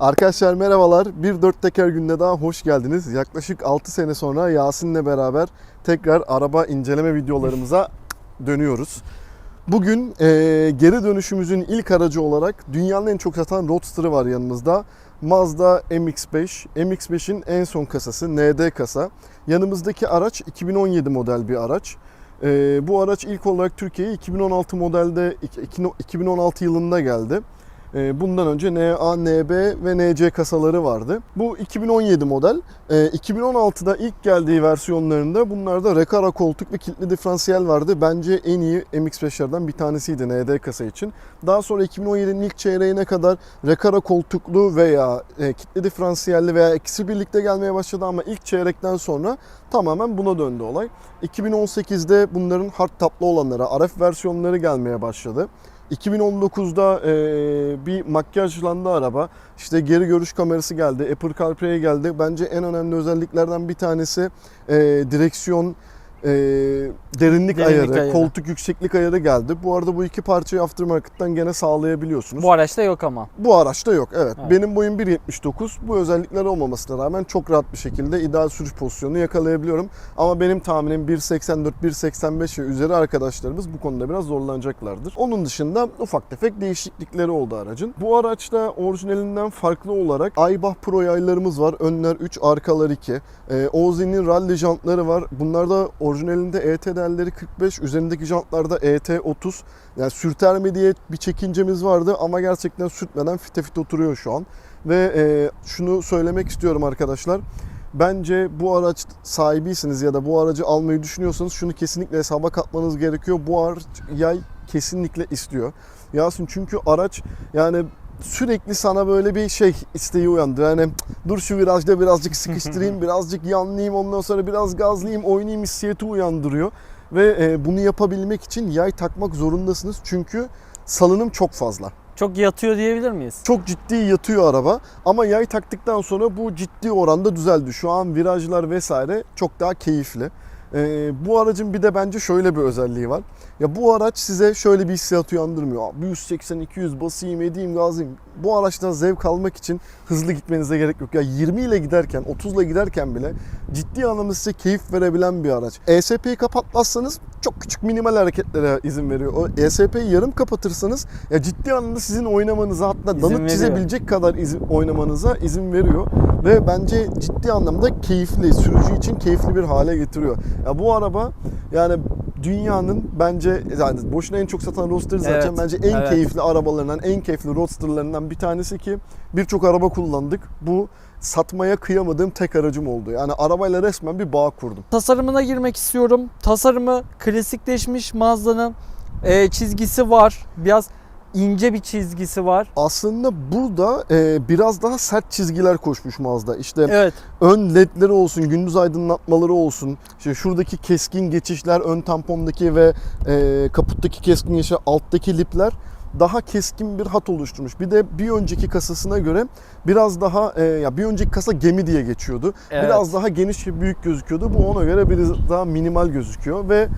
Arkadaşlar merhabalar. Bir dört teker günde daha hoş geldiniz. Yaklaşık 6 sene sonra Yasin'le beraber tekrar araba inceleme videolarımıza dönüyoruz. Bugün e, geri dönüşümüzün ilk aracı olarak dünyanın en çok satan Roadster'ı var yanımızda. Mazda MX-5. MX-5'in en son kasası ND kasa. Yanımızdaki araç 2017 model bir araç. E, bu araç ilk olarak Türkiye'ye 2016 modelde 2016 yılında geldi. Ee, Bundan önce NA, NB ve NC kasaları vardı. Bu 2017 model. Ee, 2016'da ilk geldiği versiyonlarında bunlarda Recaro koltuk ve kilitli diferansiyel vardı. Bence en iyi MX-5'lerden bir tanesiydi ND kasa için. Daha sonra 2017'nin ilk çeyreğine kadar Recaro koltuklu veya e, kilitli diferansiyelli veya ikisi birlikte gelmeye başladı ama ilk çeyrekten sonra tamamen buna döndü olay. 2018'de bunların hard taplı olanlara, RF versiyonları gelmeye başladı. 2019'da e, bir makyajlandı araba. İşte geri görüş kamerası geldi, Apple CarPlay geldi. Bence en önemli özelliklerden bir tanesi e, direksiyon e, derinlik, Derinlik ayarı, ayarı. koltuk yükseklik ayarı geldi. Bu arada bu iki parçayı aftermarket'tan gene sağlayabiliyorsunuz. Bu araçta yok ama. Bu araçta yok evet. Evet. Benim boyum 1.79. Bu özellikler olmamasına rağmen çok rahat bir şekilde ideal sürüş pozisyonunu yakalayabiliyorum. Ama benim tahminim 1.84, 1.85 ve üzeri arkadaşlarımız bu konuda biraz zorlanacaklardır. Onun dışında ufak tefek değişiklikleri oldu aracın. Bu araçta orijinalinden farklı olarak Aybach Pro yaylarımız var. Önler 3, arkalar 2. Ee, Ozi'nin rally jantları var. Bunlarda orijinalinde ET değerleri 45, üzerindeki jantlarda ET 30. Yani sürter mi diye bir çekincemiz vardı ama gerçekten sürtmeden fite fit oturuyor şu an. Ve e, şunu söylemek istiyorum arkadaşlar. Bence bu araç sahibiyseniz ya da bu aracı almayı düşünüyorsanız şunu kesinlikle hesaba katmanız gerekiyor. Bu araç yay kesinlikle istiyor. Yasin çünkü araç yani sürekli sana böyle bir şey isteği uyandırıyor. Yani dur şu virajda birazcık sıkıştırayım, birazcık yanlayayım, ondan sonra biraz gazlayayım, oynayayım hissiyatı uyandırıyor. Ve e, bunu yapabilmek için yay takmak zorundasınız. Çünkü salınım çok fazla. Çok yatıyor diyebilir miyiz? Çok ciddi yatıyor araba ama yay taktıktan sonra bu ciddi oranda düzeldi. Şu an virajlar vesaire çok daha keyifli. Ee, bu aracın bir de bence şöyle bir özelliği var. Ya bu araç size şöyle bir hissiyat uyandırmıyor. Abi 180-200 basayım edeyim gazlayayım. Bu araçtan zevk almak için hızlı gitmenize gerek yok. Ya 20 ile giderken 30 ile giderken bile ciddi anlamda size keyif verebilen bir araç. ESP'yi kapatmazsanız çok küçük minimal hareketlere izin veriyor. O ESP'yi yarım kapatırsanız ya ciddi anlamda sizin oynamanıza hatta İzin danıt veriyor. çizebilecek kadar izin, oynamanıza izin veriyor ve bence ciddi anlamda keyifli, sürücü için keyifli bir hale getiriyor. Ya bu araba yani dünyanın bence yani boşuna en çok satan Roadster zaten Evet, bence en evet. keyifli arabalarından, en keyifli Roadster'larından bir tanesi ki birçok araba kullandık. Bu satmaya kıyamadığım tek aracım oldu. Yani arabayla resmen bir bağ kurdum. Tasarımına girmek istiyorum. Tasarımı klasikleşmiş Mazda'nın e, çizgisi var. Biraz ince bir çizgisi var. Aslında burada e, biraz daha sert çizgiler koşmuş Mazda. İşte Evet. ön ledleri olsun, gündüz aydınlatmaları olsun. İşte şuradaki keskin geçişler, ön tampondaki ve e, kaputtaki keskin geçişler, alttaki lipler daha keskin bir hat oluşturmuş. Bir de bir önceki kasasına göre biraz daha e, ya bir önceki kasa gemi diye geçiyordu. Evet. Biraz daha geniş ve büyük gözüküyordu. Bu ona göre biraz daha minimal gözüküyor ve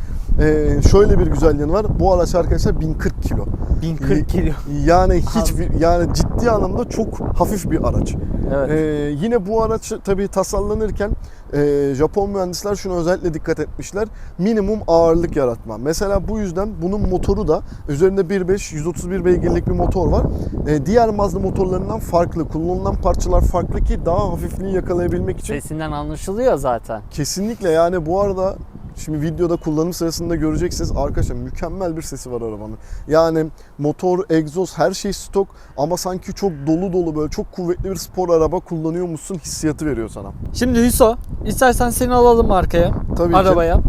e, şöyle bir güzel yanı var. Bu araç arkadaşlar 1040 kilo. 1040 kilo. Yani hiç yani ciddi anlamda çok hafif bir araç. Evet. Ee, yine bu araç tabii tasarlanırken e, Japon mühendisler şuna özellikle dikkat etmişler. Minimum ağırlık yaratma. Mesela bu yüzden bunun motoru da üzerinde 1.5 131 beygirlik bir motor var. E, diğer Mazda motorlarından farklı. Kullanılan parçalar farklı ki daha hafifliği yakalayabilmek için Sesinden anlaşılıyor zaten. Kesinlikle yani bu arada şimdi videoda kullanım sırasında göreceksiniz arkadaşlar mükemmel bir sesi var arabanın. Yani motor, egzoz her şey stok ama sanki çok dolu dolu böyle çok kuvvetli bir spor araba kullanıyormuşsun hissiyatı veriyor sana. Şimdi Hüso, istersen seni alalım arkaya, Tabii ki. arabaya.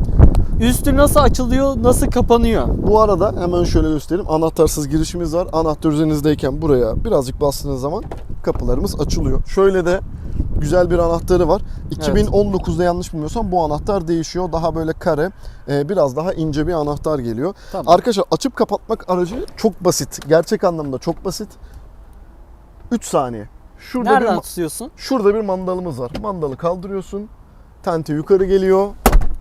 Üstü nasıl açılıyor, nasıl kapanıyor? Bu arada hemen şöyle göstereyim. Anahtarsız girişimiz var. Anahtar üzerinizdeyken buraya birazcık bastığınız zaman kapılarımız açılıyor. Şöyle de güzel bir anahtarı var. 2019'da yanlış bilmiyorsam bu anahtar değişiyor. Daha böyle kare, e, biraz daha ince bir anahtar geliyor. Tamam. Arkadaşlar açıp kapatmak aracı çok basit. Gerçek anlamda çok basit. 3 saniye. Şurada Nereden bir tutuyorsun? şurada bir mandalımız var. Mandalı kaldırıyorsun. Tente yukarı geliyor.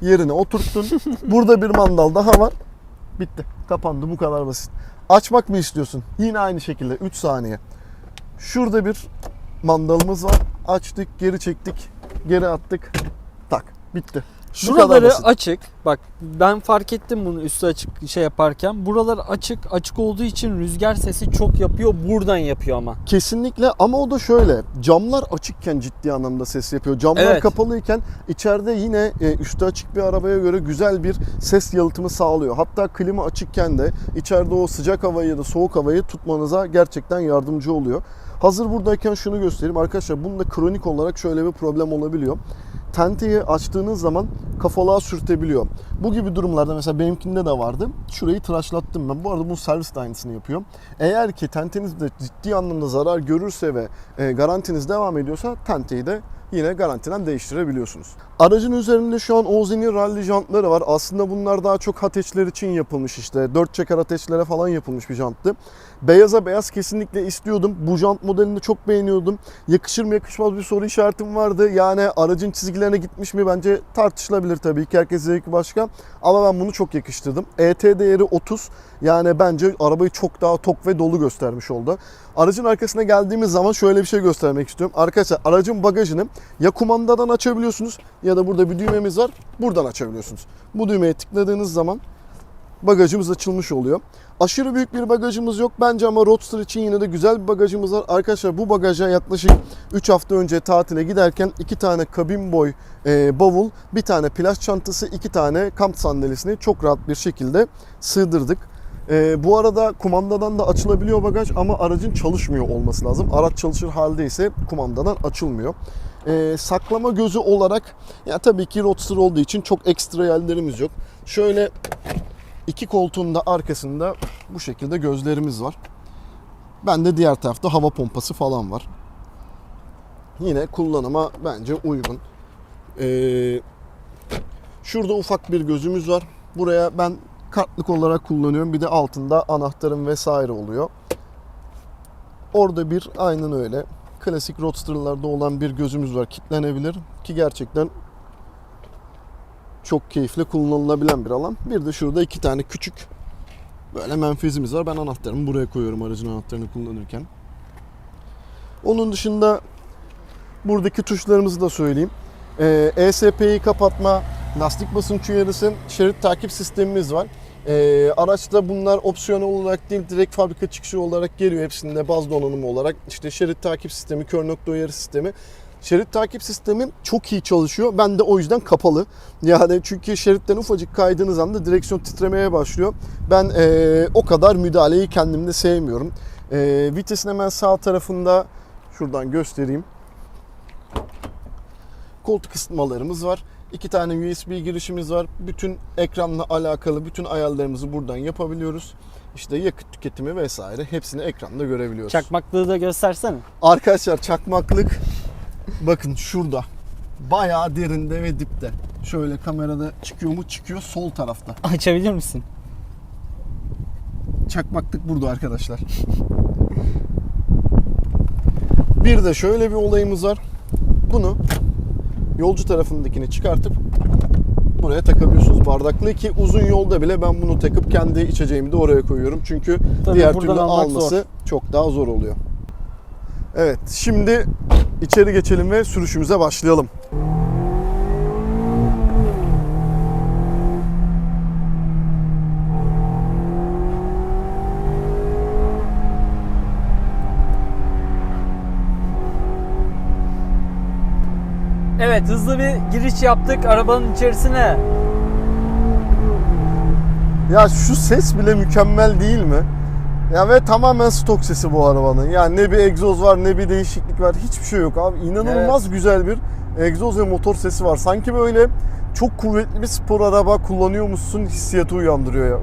Yerine oturttun. Burada bir mandal daha var. Bitti. Kapandı. Bu kadar basit. Açmak mı istiyorsun? Yine aynı şekilde 3 saniye. Şurada bir mandalımız var. Açtık, geri çektik, geri attık. Tak, bitti. Şuraları açık. Bak ben fark ettim bunu üstü açık şey yaparken. Buralar açık. Açık olduğu için rüzgar sesi çok yapıyor. Buradan yapıyor ama. Kesinlikle ama o da şöyle. Camlar açıkken ciddi anlamda ses yapıyor. Camlar Evet. kapalıyken içeride yine e, üstü açık bir arabaya göre güzel bir ses yalıtımı sağlıyor. Hatta klima açıkken de içeride o sıcak havayı ya da soğuk havayı tutmanıza gerçekten yardımcı oluyor. Hazır buradayken şunu göstereyim. Arkadaşlar bunda kronik olarak şöyle bir problem olabiliyor. Tenteyi açtığınız zaman kafalığa sürtebiliyor. Bu gibi durumlarda mesela benimkinde de vardı. Şurayı tıraşlattım ben. Bu arada bu servis de aynısını yapıyor. Eğer ki tentenizde ciddi anlamda zarar görürse ve e, garantiniz devam ediyorsa tenteyi de yine garantiden değiştirebiliyorsunuz. Aracın üzerinde şu an Ozen'in rally jantları var. Aslında bunlar daha çok ateşler için yapılmış işte. Dört çeker ateşlere falan yapılmış bir janttı. Beyaza beyaz kesinlikle istiyordum. Bu jant modelini çok beğeniyordum. Yakışır mı yakışmaz bir soru işaretim vardı. Yani aracın çizgilerine gitmiş mi bence tartışılabilir tabii ki. Herkes zevki başka. Ama ben bunu çok yakıştırdım. ET değeri 30. Yani bence arabayı çok daha tok ve dolu göstermiş oldu. Aracın arkasına geldiğimiz zaman şöyle bir şey göstermek istiyorum. Arkadaşlar aracın bagajını ya kumandadan açabiliyorsunuz ya da burada bir düğmemiz var. Buradan açabiliyorsunuz. Bu düğmeye tıkladığınız zaman bagajımız açılmış oluyor. Aşırı büyük bir bagajımız yok bence ama Roadster için yine de güzel bir bagajımız var. Arkadaşlar bu bagaja yaklaşık 3 hafta önce tatile giderken 2 tane kabin boy e, bavul, bir tane plaj çantası, 2 tane kamp sandalyesini çok rahat bir şekilde sığdırdık. E, bu arada kumandadan da açılabiliyor bagaj ama aracın çalışmıyor olması lazım. Araç çalışır halde ise kumandadan açılmıyor. E, saklama gözü olarak ya tabii ki Roadster olduğu için çok ekstra yerlerimiz yok. Şöyle iki koltuğun da arkasında bu şekilde gözlerimiz var. Ben de diğer tarafta hava pompası falan var. Yine kullanıma bence uygun. Ee, şurada ufak bir gözümüz var. Buraya ben kartlık olarak kullanıyorum. Bir de altında anahtarım vesaire oluyor. Orada bir aynen öyle. Klasik Roadster'larda olan bir gözümüz var. Kitlenebilir ki gerçekten çok keyifli kullanılabilen bir alan. Bir de şurada iki tane küçük böyle menfezimiz var. Ben anahtarımı buraya koyuyorum aracın anahtarını kullanırken. Onun dışında buradaki tuşlarımızı da söyleyeyim. Ee, ESP'yi kapatma, lastik basınç uyarısı, şerit takip sistemimiz var. Ee, araçta bunlar opsiyonel olarak değil direkt fabrika çıkışı olarak geliyor hepsinde baz donanımı olarak. İşte şerit takip sistemi, kör nokta uyarı sistemi. Şerit takip sistemi çok iyi çalışıyor. Ben de o yüzden kapalı. Yani çünkü şeritten ufacık kaydığınız anda direksiyon titremeye başlıyor. Ben eee, o kadar müdahaleyi kendimde sevmiyorum. Eee vitesin hemen sağ tarafında şuradan göstereyim. Koltuk ısıtmalarımız var. İki tane USB girişimiz var. Bütün ekranla alakalı bütün ayarlarımızı buradan yapabiliyoruz. İşte yakıt tüketimi vesaire hepsini ekranda görebiliyoruz. Çakmaklığı da göstersene. Arkadaşlar çakmaklık bakın şurada. Bayağı derinde ve dipte. Şöyle kamerada çıkıyor mu? Çıkıyor sol tarafta. Açabilir misin? Çakmaklık burada arkadaşlar. Bir de şöyle bir olayımız var. Bunu yolcu tarafındakini çıkartıp buraya takabiliyorsunuz bardaklığı ki uzun yolda bile ben bunu takıp kendi içeceğimi de oraya koyuyorum. Çünkü Tabii diğer türlü alması zor. çok daha zor oluyor. Evet şimdi içeri geçelim ve sürüşümüze başlayalım. Evet hızlı bir giriş yaptık arabanın içerisine. Ya şu ses bile mükemmel değil mi? Ya ve tamamen stok sesi bu arabanın. Yani ne bir egzoz var ne bir değişiklik var. Hiçbir şey yok abi. İnanılmaz güzel bir egzoz ve motor sesi var. Sanki böyle çok kuvvetli bir spor araba kullanıyormuşsun hissiyatı uyandırıyor ya.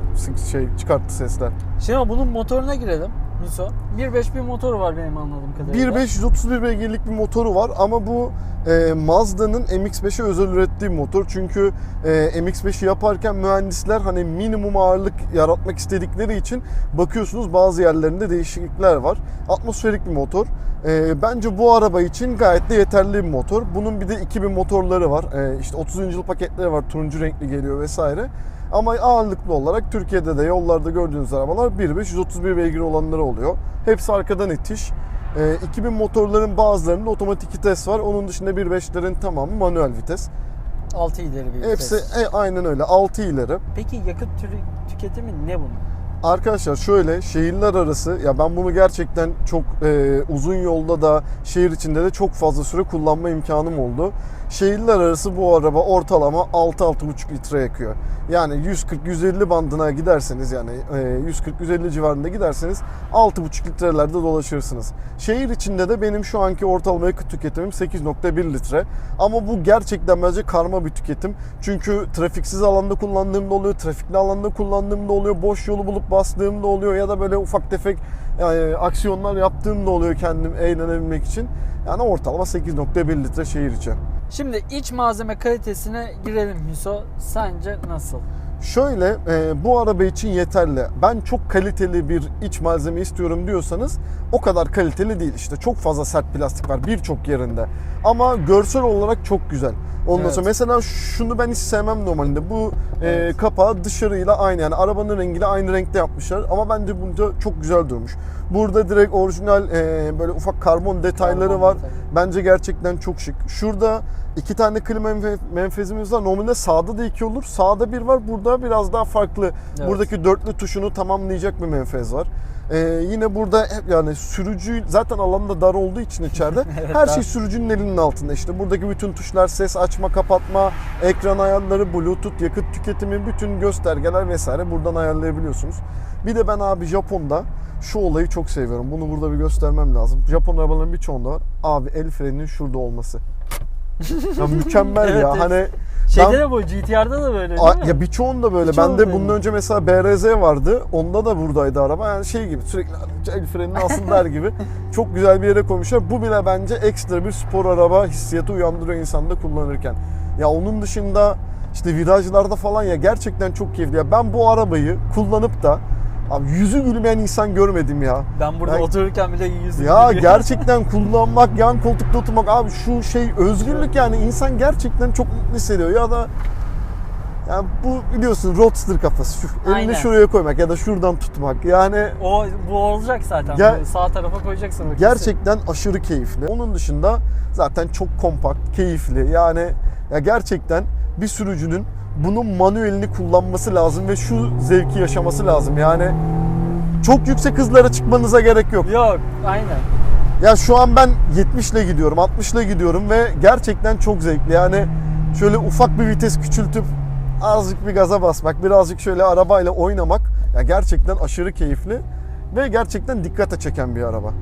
Şey çıkarttı sesler. Şimdi ama bunun motoruna girelim. Miso. 1.5 bir motoru var benim anladığım kadarıyla. 1.531 beygirlik bir motoru var ama bu e, Mazda'nın MX-5'e özel ürettiği motor. Çünkü e, MX-5'i yaparken mühendisler hani minimum ağırlık yaratmak istedikleri için bakıyorsunuz bazı yerlerinde değişiklikler var. Atmosferik bir motor. E, bence bu araba için gayet de yeterli bir motor. Bunun bir de 2000 motorları var. E, işte 30. yıl paketleri var. Turuncu renkli geliyor vesaire. Ama ağırlıklı olarak Türkiye'de de yollarda gördüğünüz arabalar 1.5 131 beygir olanları oluyor. Hepsi arkadan itiş. E, 2000 motorların bazılarında otomatik vites var. Onun dışında 1.5'lerin tamamı manuel vites. 6 ileri bir Hepsi vites. e, aynen öyle 6 ileri. Peki yakıt türü tüketimi ne bunun? Arkadaşlar şöyle şehirler arası ya ben bunu gerçekten çok e, uzun yolda da şehir içinde de çok fazla süre kullanma imkanım oldu. Şehirler arası bu araba ortalama 6-6,5 litre yakıyor. Yani 140-150 bandına giderseniz yani e, 140-150 civarında giderseniz 6,5 litrelerde dolaşırsınız. Şehir içinde de benim şu anki ortalama yakıt tüketimim 8,1 litre. Ama bu gerçekten bence karma bir tüketim. Çünkü trafiksiz alanda kullandığımda oluyor, trafikli alanda kullandığımda oluyor, boş yolu bulup bastığımda oluyor ya da böyle ufak tefek yani aksiyonlar yaptığımda oluyor kendim eğlenebilmek için. Yani ortalama 8,1 litre şehir içi. Şimdi iç malzeme kalitesine girelim Hüso. Sence nasıl? Şöyle e, bu araba için yeterli. Ben çok kaliteli bir iç malzeme istiyorum diyorsanız o kadar kaliteli değil. İşte çok fazla sert plastik var birçok yerinde. Ama görsel olarak çok güzel. Ondan Evet. sonra mesela şunu ben hiç sevmem normalinde. Bu e, Evet. kapağı dışarıyla aynı yani arabanın rengiyle aynı renkte yapmışlar. Ama bence bunda çok güzel durmuş. Burada direkt orijinal e, böyle ufak karbon detayları Karbon var. detayı. Bence gerçekten çok şık. Şurada iki tane klima menfe- menfezimiz var. Normalde sağda da iki olur. Sağda bir var. Burada biraz daha farklı. Evet. Buradaki dörtlü tuşunu tamamlayacak bir menfez var. Ee, yine burada hep yani sürücü zaten alanda dar olduğu için içeride Evet, her şey sürücünün elinin altında. İşte buradaki bütün tuşlar ses açma kapatma, ekran ayarları, bluetooth, yakıt tüketimi, bütün göstergeler vesaire buradan ayarlayabiliyorsunuz. Bir de ben abi Japon'da şu olayı çok seviyorum. Bunu burada bir göstermem lazım. Japon arabaların birçoğunda var. Abi el freninin şurada olması. Ya mükemmel Evet, ya. evet. Hani Şeyde ben- de bu GTR'da da böyle değil A- mi? ya birçoğunda böyle. Birçoğunda Bende öyle. önce mesela BRZ vardı. Onda da buradaydı araba. Yani şey gibi sürekli el frenini alsın der gibi. Çok güzel bir yere koymuşlar. Bu bile bence ekstra bir spor araba hissiyatı uyandırıyor insanda kullanırken. Ya onun dışında işte virajlarda falan ya gerçekten çok keyifli. Ya ben bu arabayı kullanıp da abi yüzü gülmeyen insan görmedim ya. Ben burada Ya- otururken bile yüzüm Ya gülüyor. gerçekten kullanmak, yan koltukta oturmak abi şu şey özgürlük yani insan gerçekten çok mutlu hissediyor ya da ya bu biliyorsun roadster kafası. Şu elini Aynen. şuraya koymak ya da şuradan tutmak. Yani O bu olacak zaten. Ger- sağ tarafa koyacaksın o kesin. gerçekten aşırı keyifli. Onun dışında zaten çok kompakt, keyifli. Yani ya gerçekten bir sürücünün bunun manuelini kullanması lazım ve şu zevki yaşaması lazım. Yani çok yüksek hızlara çıkmanıza gerek yok. Yok aynen. Ya şu an ben 70 ile gidiyorum, 60 ile gidiyorum ve gerçekten çok zevkli. Yani şöyle ufak bir vites küçültüp azıcık bir gaza basmak, birazcık şöyle arabayla oynamak ya gerçekten aşırı keyifli ve gerçekten dikkate çeken bir araba.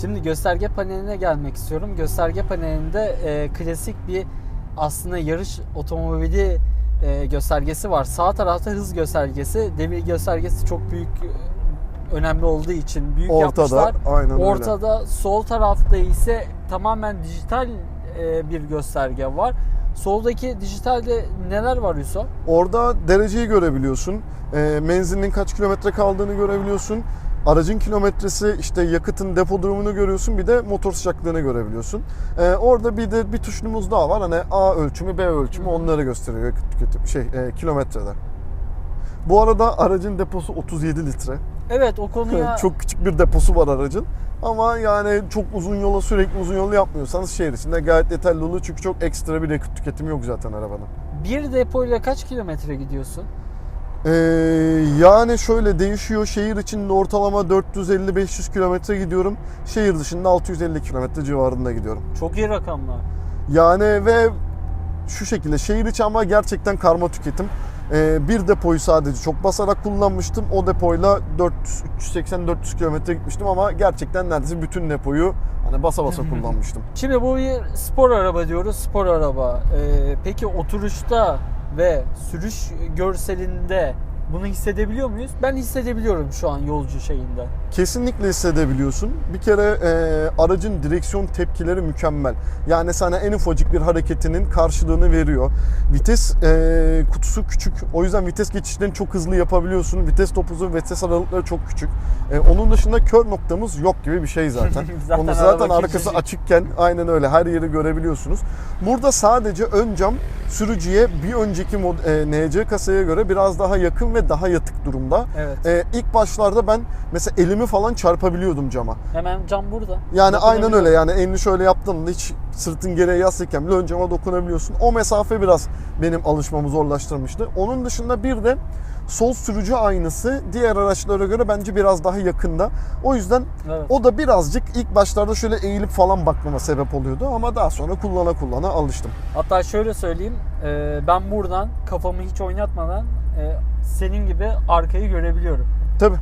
Şimdi gösterge paneline gelmek istiyorum. Gösterge panelinde e, klasik bir aslında yarış otomobili e, göstergesi var. Sağ tarafta hız göstergesi, devir göstergesi çok büyük e, önemli olduğu için büyük Ortada, yapmışlar. aynen öyle. Ortada sol tarafta ise tamamen dijital e, bir gösterge var. Soldaki dijitalde neler var Yusuf? Orada dereceyi görebiliyorsun, e, menzilinin kaç kilometre kaldığını görebiliyorsun. Aracın kilometresi, işte yakıtın depo durumunu görüyorsun, bir de motor sıcaklığını görebiliyorsun. E, orada bir de bir tuşumuz daha var. Hani A ölçümü, B ölçümü onları gösteriyor yakıt tüketim şey e, kilometrede. Bu arada aracın deposu 37 litre. Evet o konuya Çok küçük bir deposu var aracın. Ama yani çok uzun yola sürekli uzun yol yapmıyorsanız şehir içinde gayet yeterli oluyor. Çünkü çok ekstra bir yakıt tüketimi yok zaten arabanın. bir depoyla kaç kilometre gidiyorsun? Ee, yani şöyle değişiyor. Şehir içinde ortalama 450-500 kilometre gidiyorum. Şehir dışında 650 kilometre civarında gidiyorum. Çok iyi rakamlar. Yani ve şu şekilde şehir içi ama gerçekten karma tüketim. Ee, bir depoyu sadece çok basarak kullanmıştım. O depoyla 400 380-400 kilometre gitmiştim ama gerçekten neredeyse bütün depoyu hani basa basa kullanmıştım. Şimdi bu bir spor araba diyoruz. Spor araba. Ee, peki oturuşta ve sürüş görselinde bunu hissedebiliyor muyuz? Ben hissedebiliyorum şu an yolcu şeyinde. Kesinlikle hissedebiliyorsun. Bir kere e, aracın direksiyon tepkileri mükemmel. Yani sana en ufacık bir hareketinin karşılığını veriyor. Vites e, kutusu küçük. O yüzden vites geçişlerini çok hızlı yapabiliyorsun. Vites topuzu, vites aralıkları çok küçük. E, onun dışında kör noktamız yok gibi bir şey zaten. Zaten Onu zaten arkası küçücük. açıkken aynen öyle her yeri görebiliyorsunuz. Burada sadece ön cam sürücüye bir önceki mod, e, NC kasaya göre biraz daha yakın ve ve daha yatık durumda. Evet. Ee, ilk başlarda ben mesela elimi falan çarpabiliyordum cama. Hemen cam burada. Yani aynen öyle yani elini şöyle yaptığında hiç sırtın geriye yaslayken bile ön cama dokunabiliyorsun. O mesafe biraz benim alışmamı zorlaştırmıştı. Onun dışında bir de sol sürücü aynası diğer araçlara göre bence biraz daha yakında. O yüzden Evet. o da birazcık ilk başlarda şöyle eğilip falan bakmama sebep oluyordu ama daha sonra kullana kullana alıştım. Hatta şöyle söyleyeyim. e, ben buradan kafamı hiç oynatmadan e, senin gibi arkayı görebiliyorum. Tabii.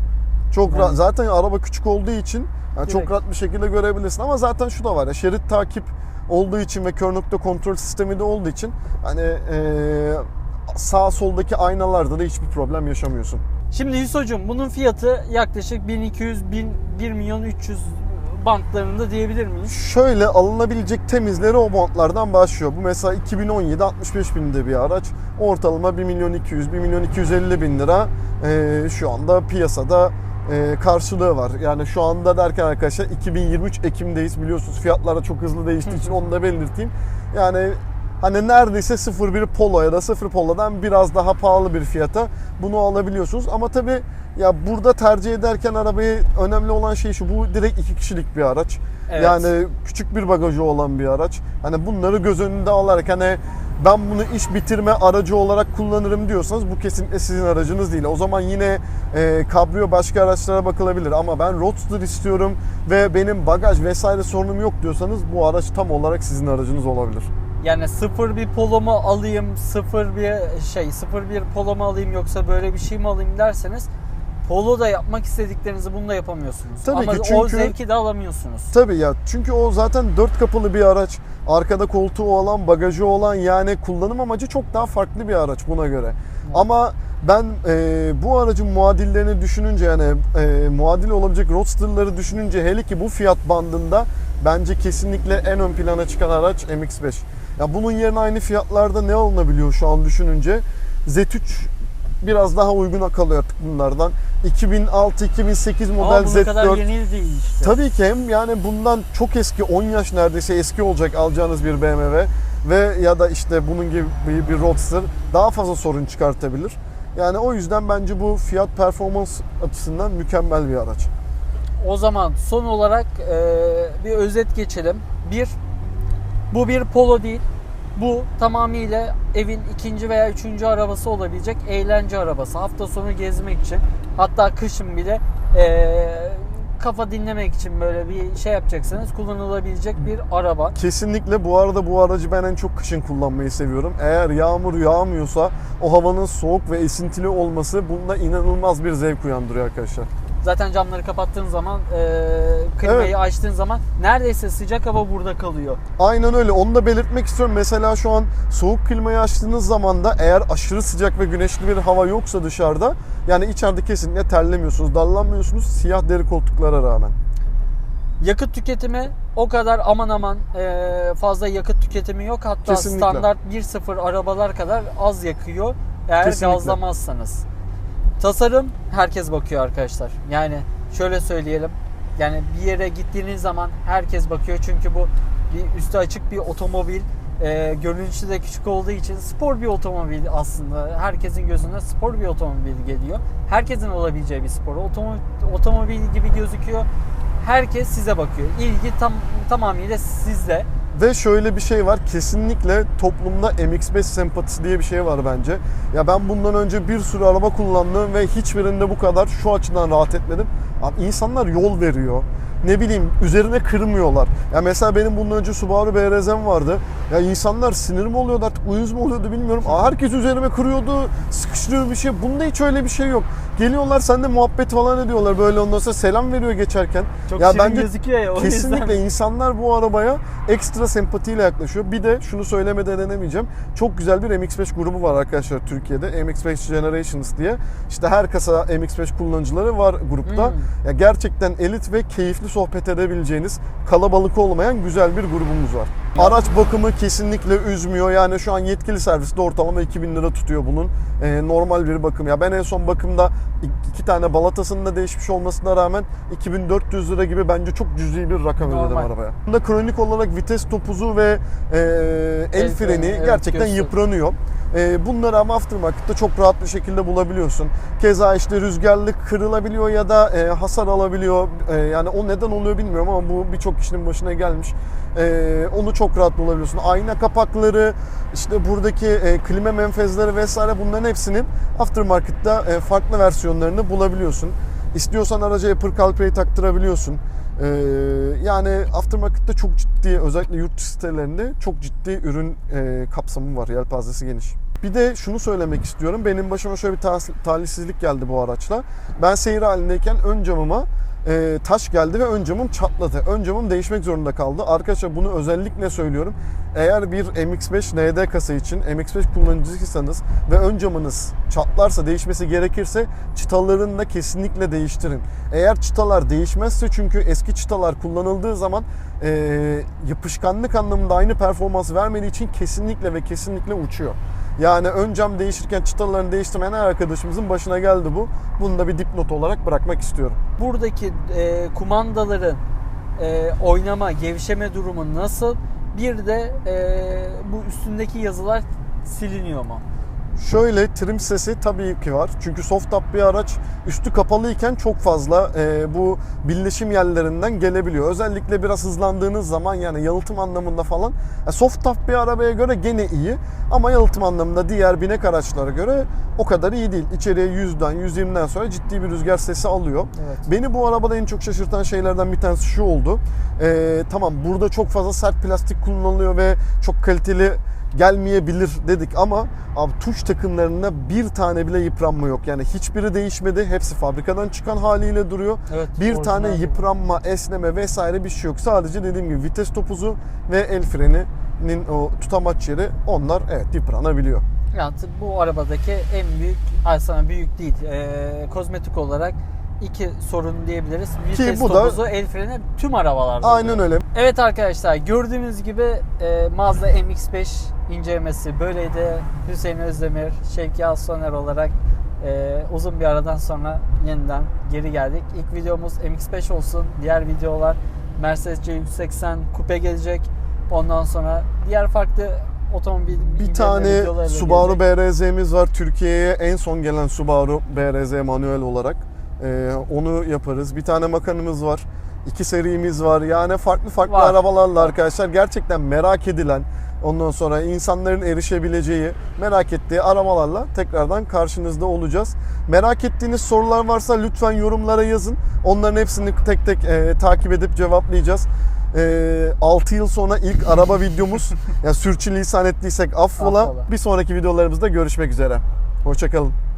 Çok Yani- rahat. Zaten araba küçük olduğu için yani çok rahat bir şekilde görebilirsin ama zaten şu da var ya şerit takip olduğu için ve kör nokta kontrol sistemi de olduğu için hani eee sağ soldaki aynalarda da hiçbir problem yaşamıyorsun. Şimdi Hüso'cum bunun fiyatı yaklaşık 1200 bin 1 milyon 300 bantlarında diyebilir miyiz? Şöyle alınabilecek temizleri o montlardan başlıyor. Bu mesela 2017 65 binde bir araç. Ortalama 1 milyon 200, 1 milyon 250 bin lira eee, şu anda piyasada eee, karşılığı var. Yani şu anda derken arkadaşlar 2023 Ekim'deyiz biliyorsunuz fiyatlar da çok hızlı değiştiği için onu da belirteyim. Yani hani neredeyse 01 Polo ya da 0 Polo'dan biraz daha pahalı bir fiyata bunu alabiliyorsunuz. Ama tabi ya burada tercih ederken arabayı önemli olan şey şu bu direkt iki kişilik bir araç. Evet. Yani küçük bir bagajı olan bir araç. Hani bunları göz önünde alarak hani ben bunu iş bitirme aracı olarak kullanırım diyorsanız bu kesinlikle sizin aracınız değil. O zaman yine e, kabrio başka araçlara bakılabilir ama ben roadster istiyorum ve benim bagaj vesaire sorunum yok diyorsanız bu araç tam olarak sizin aracınız olabilir. Yani sıfır bir polo mu alayım, sıfır bir şey, sıfır bir polo mu alayım yoksa böyle bir şey mi alayım derseniz polo da yapmak istediklerinizi bununla yapamıyorsunuz. Tabii Ama ki o çünkü- zevki de alamıyorsunuz. Tabii ya çünkü o zaten dört kapılı bir araç. Arkada koltuğu olan, bagajı olan yani kullanım amacı çok daha farklı bir araç buna göre. Ama ben e, bu aracın muadillerini düşününce yani e, muadil olabilecek roadsterları düşününce hele ki bu fiyat bandında bence kesinlikle en ön plana çıkan araç MX-5. Ya bunun yerine aynı fiyatlarda ne alınabiliyor şu an düşününce? Z3 biraz daha uygun kalıyor artık bunlardan. 2006-2008 model Ama bunun kadar Z4 yeni değil işte. Tabii ki hem yani bundan çok eski 10 yaş neredeyse eski olacak alacağınız bir BMW ve ya da işte bunun gibi bir, bir Roadster daha fazla sorun çıkartabilir. Yani o yüzden bence bu fiyat performans açısından mükemmel bir araç. O zaman son olarak e, bir özet geçelim. Bir, bu bir polo değil. Bu tamamıyla evin ikinci veya üçüncü arabası olabilecek eğlence arabası. Hafta sonu gezmek için hatta kışın bile e, kafa dinlemek için böyle bir şey yapacaksanız kullanılabilecek bir araba. Kesinlikle bu arada bu aracı ben en çok kışın kullanmayı seviyorum. Eğer yağmur yağmıyorsa o havanın soğuk ve esintili olması bunda inanılmaz bir zevk uyandırıyor arkadaşlar. Zaten camları kapattığın zaman, e, klimayı Evet. açtığın zaman neredeyse sıcak hava burada kalıyor. Aynen öyle. Onu da belirtmek istiyorum. Mesela şu an soğuk klimayı açtığınız zaman da eğer aşırı sıcak ve güneşli bir hava yoksa dışarıda yani içeride kesinlikle terlemiyorsunuz, darlanmıyorsunuz siyah deri koltuklara rağmen. Yakıt tüketimi o kadar aman aman e, fazla yakıt tüketimi yok. Hatta Kesinlikle. standart 1.0 arabalar kadar az yakıyor eğer Kesinlikle. gazlamazsanız. Tasarım herkes bakıyor arkadaşlar. Yani şöyle söyleyelim. Yani bir yere gittiğiniz zaman herkes bakıyor çünkü bu bir üstü açık bir otomobil. E, görünüşü de küçük olduğu için spor bir otomobil aslında. Herkesin gözüne spor bir otomobil geliyor. Herkesin olabileceği bir spor. Otomobil, otomobil gibi gözüküyor. Herkes size bakıyor. İlgi tam tamamıyla sizde. Ve şöyle bir şey var. Kesinlikle toplumda MX-5 sempatisi diye bir şey var bence. Ya ben bundan önce bir sürü araba kullandım ve hiçbirinde bu kadar şu açıdan rahat etmedim. Abi insanlar yol veriyor. Ne bileyim üzerine kırmıyorlar. Ya mesela benim bundan önce Subaru BRZ'm vardı. Ya insanlar sinir mi oluyordu artık uyuz mu oluyordu bilmiyorum. Aa, herkes üzerime kırıyordu. Sıkıştırıyor bir şey. Bunda hiç öyle bir şey yok. Geliyorlar sende muhabbet falan ediyorlar. Böyle ondan sonra selam veriyor geçerken. Çok ya bence gözüküyor ya. O Kesinlikle yüzden. insanlar bu arabaya ekstra sempatiyle yaklaşıyor. Bir de şunu söylemeden denemeyeceğim. Çok güzel bir MX-5 grubu var arkadaşlar Türkiye'de. MX-5 Generations diye. İşte her kasa MX-5 kullanıcıları var grupta. Hmm. Ya gerçekten elit ve keyifli sohbet edebileceğiniz, kalabalık olmayan güzel bir grubumuz var. Araç bakımı kesinlikle üzmüyor. Yani şu an yetkili serviste ortalama 2000 lira tutuyor bunun. Ee, normal bir bakım. Ya ben en son bakımda ik- iki tane balatasının da değişmiş olmasına rağmen 2400 lira gibi bence çok cüzi bir rakam ödedim Normal. arabaya. Bunda kronik olarak vites topuzu ve e, el, El freni freni, evet, gerçekten göster- yıpranıyor. E, bunları ama aftermarket'ta çok rahat bir şekilde bulabiliyorsun. Keza işte rüzgarlık kırılabiliyor ya da e, hasar alabiliyor. E, yani o neden oluyor bilmiyorum ama bu birçok kişinin başına gelmiş. E, onu çok rahat bulabiliyorsun. Ayna kapakları, işte buradaki e, klima menfezleri vesaire bunların hepsinin aftermarket'ta e, farklı versiyonlarını bulabiliyorsun. İstiyorsan araca Apple CarPlay taktırabiliyorsun. Ee, yani aftermarket'te çok ciddi özellikle yurt sitelerinde çok ciddi ürün e, kapsamı var. Yelpazesi geniş. Bir de şunu söylemek istiyorum. Benim başıma şöyle bir talihsizlik geldi bu araçla. Ben seyir halindeyken ön camıma e, taş geldi ve ön camım çatladı. Ön camım değişmek zorunda kaldı. Arkadaşlar bunu özellikle söylüyorum. Eğer bir MX-5 ND kasa için MX-5 kullanıcısıysanız ve ön camınız çatlarsa değişmesi gerekirse çıtalarını da kesinlikle değiştirin. Eğer çıtalar değişmezse çünkü eski çıtalar kullanıldığı zaman e, yapışkanlık anlamında aynı performans vermediği için kesinlikle ve kesinlikle uçuyor. Yani ön cam değişirken çıtalarını değiştirmeyen her arkadaşımızın başına geldi bu. Bunu da bir dipnot olarak bırakmak istiyorum. Buradaki e, kumandaların e, oynama, gevşeme durumu nasıl? Bir de e, bu üstündeki yazılar siliniyor mu? Şöyle trim sesi tabii ki var. Çünkü soft top bir araç üstü kapalıyken çok fazla e, bu birleşim yerlerinden gelebiliyor. Özellikle biraz hızlandığınız zaman yani yalıtım anlamında falan e, soft top bir arabaya göre gene iyi ama yalıtım anlamında diğer binek araçlara göre o kadar iyi değil. İçeriye 100'den 120'den sonra ciddi bir rüzgar sesi alıyor. Evet. Beni bu arabada en çok şaşırtan şeylerden bir tanesi şu oldu. Ee, tamam burada çok fazla sert plastik kullanılıyor ve çok kaliteli gelmeyebilir dedik ama abi tuş takımlarında bir tane bile yıpranma yok. Yani hiçbiri değişmedi. Hepsi fabrikadan çıkan haliyle duruyor. Evet. Bir tane gibi. yıpranma, esneme vesaire bir şey yok. Sadece dediğim gibi vites topuzu ve el freninin o tutamaç yeri onlar evet yıpranabiliyor. Yani bu arabadaki en büyük, aslında büyük değil, e, kozmetik olarak iki sorun diyebiliriz. Vites bu da- topuzu, el freni tüm arabalarda Aynen oluyor. öyle. Evet arkadaşlar gördüğünüz gibi e, Mazda MX-5 incelemesi böyleydi. Hüseyin Özdemir, Şevki Assoner olarak e, uzun bir aradan sonra yeniden geri geldik. İlk videomuz MX-5 olsun. Diğer videolar Mercedes C180 kupe gelecek. Ondan sonra diğer farklı otomobil Bir tane Subaru gelecek. BRZ'miz var. Türkiye'ye en son gelen Subaru BRZ manuel olarak. Ee, onu yaparız. Bir tane makanımız var. İki serimiz var. Yani farklı farklı Var. arabalarla arkadaşlar gerçekten merak edilen ondan sonra insanların erişebileceği, merak ettiği arabalarla tekrardan karşınızda olacağız. Merak ettiğiniz sorular varsa lütfen yorumlara yazın. Onların hepsini tek tek e, takip edip cevaplayacağız. E, 6 yıl sonra ilk araba videomuz. yani sürçülisan ettiysek affola. Bir sonraki videolarımızda görüşmek üzere. Hoşçakalın.